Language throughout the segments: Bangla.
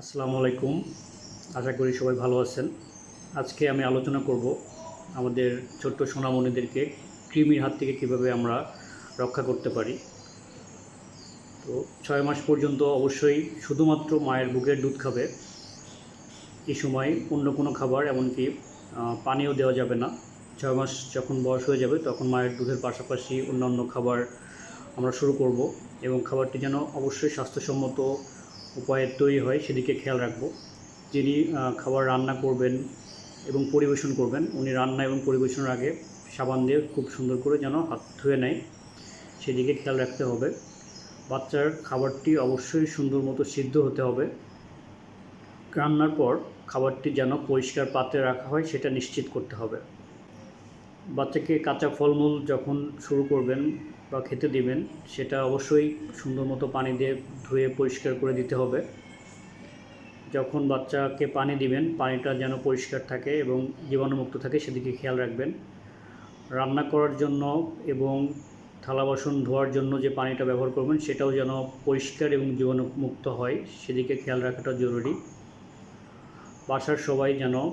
আসসালামু আলাইকুম। আশা করি সবাই ভালো আছেন। আজকে আমি আলোচনা করব আমাদের ছোট্ট সোনামণিদেরকে কৃমির হাত থেকে কীভাবে আমরা রক্ষা করতে পারি। তো ছয় মাস পর্যন্ত অবশ্যই শুধুমাত্র মায়ের বুকের দুধ খাবে। এই সময় অন্য কোনো খাবার এমনকি পানিও দেওয়া যাবে না। ছয় মাস যখন বয়স হয়ে যাবে তখন মায়ের দুধের পাশাপাশি অন্যান্য খাবার আমরা শুরু করব এবং খাবারটি যেন অবশ্যই স্বাস্থ্যসম্মত উপায়ে তৈরি হয় সেদিকে খেয়াল রাখব। যিনি খাবার রান্না করবেন এবং পরিবেশন করবেন, উনি রান্না এবং পরিবেশনের আগে সাবান দিয়ে খুব সুন্দর করে যেন হাত ধুয়ে নেয়, সেদিকে খেয়াল রাখতে হবে। বাচ্চার খাবারটি অবশ্যই সুন্দর মতো সিদ্ধ হতে হবে। রান্নার পর খাবারটি যেন পরিষ্কার পাত্রে রাখা হয়, সেটা নিশ্চিত করতে হবে। বাচ্চাকে কাঁচা ফলমূল যখন শুরু করবেন বা খেতে দিবেন, সেটা অবশ্যই সুন্দর মতো পানি দিয়ে ধুয়ে পরিষ্কার করে দিতে হবে। যখন বাচ্চাকে পানি দিবেন, পানিটা যেন পরিষ্কার থাকে এবং জীবাণুমুক্ত থাকে, সেদিকে খেয়াল রাখবেন। রান্না করার জন্য এবং থালা বাসন ধোয়ার জন্য যে পানিটা ব্যবহার করবেন, সেটাও যেন পরিষ্কার এবং জীবাণুমুক্ত হয়, সেদিকে খেয়াল রাখাটা জরুরি। বাসার সবাই যেন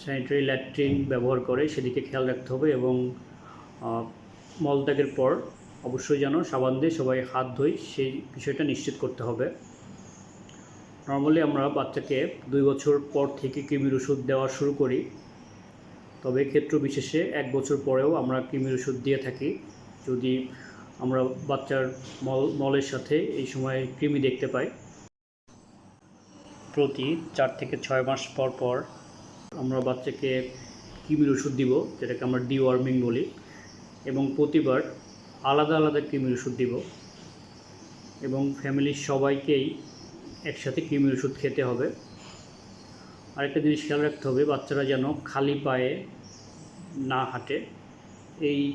স্যানিটারি ল্যাট্রিন ব্যবহার করে সেদিকে খেয়াল রাখতে হবে এবং মলত্যাগের পর অবশ্যই যেন সাবান দিয়ে সবাই হাত ধুই সেই বিষয়টা নিশ্চিত করতে হবে। নর্মালি আমরা বাচ্চাকে দুই বছর পর থেকে কৃমির ওষুধ দেওয়া শুরু করি। তবে ক্ষেত্র বিশেষে এক বছর পরেও আমরা কৃমির ওষুধ দিয়ে থাকি। যদি আমরা বাচ্চার মল, মলের সাথে এই সময় কৃমি দেখতে পাই। প্রতি চার থেকে ছয় মাস পর পর আমরা বাচ্চাকে কৃমির ওষুধ দিব? যেটাকে আমরা ডিওয়ার্মিং বলি। এবং প্রতিবার আলাদা আলাদা কৃমির ওষুধ দিব। এবং ফ্যামিলির সবাইকেই একসাথে কৃমির ওষুধ খেতে হবে। আরেকটা জিনিস খেয়াল রাখতে হবে, বাচ্চারা যেন খালি পায়ে না হাঁটে। এই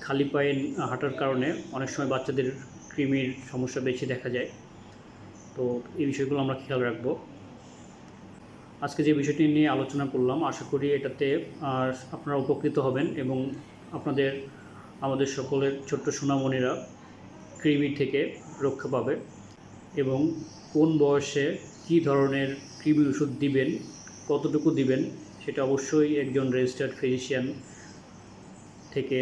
খালি পায়ে হাঁটার কারণে অনেক সময় বাচ্চাদের কৃমির সমস্যা বেশি দেখা যায়। তো এই বিষয়গুলো আমরা খেয়াল রাখব। আজকে যে বিষয়টি নিয়ে আলোচনা করলাম, আশা করি এটাতে আপনারা উপকৃত হবেন এবং আপনাদের, আমাদের সকলের ছোট্ট সোনামণিরা কৃমি থেকে রক্ষা পাবে এবং কোন বয়সে কী ধরনের কৃমি ওষুধ দিবেন, কতটুকু দিবেন, সেটা অবশ্যই একজন রেজিস্টার্ড ফিজিশিয়ান থেকে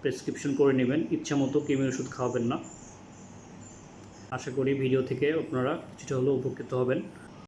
প্রেসক্রিপশন করে নেবেন। ইচ্ছামতো কৃমি ওষুধ খাওয়াবেন না। আশা করি ভিডিও থেকে আপনারা কিছুটা হলেও উপকৃত হবেন।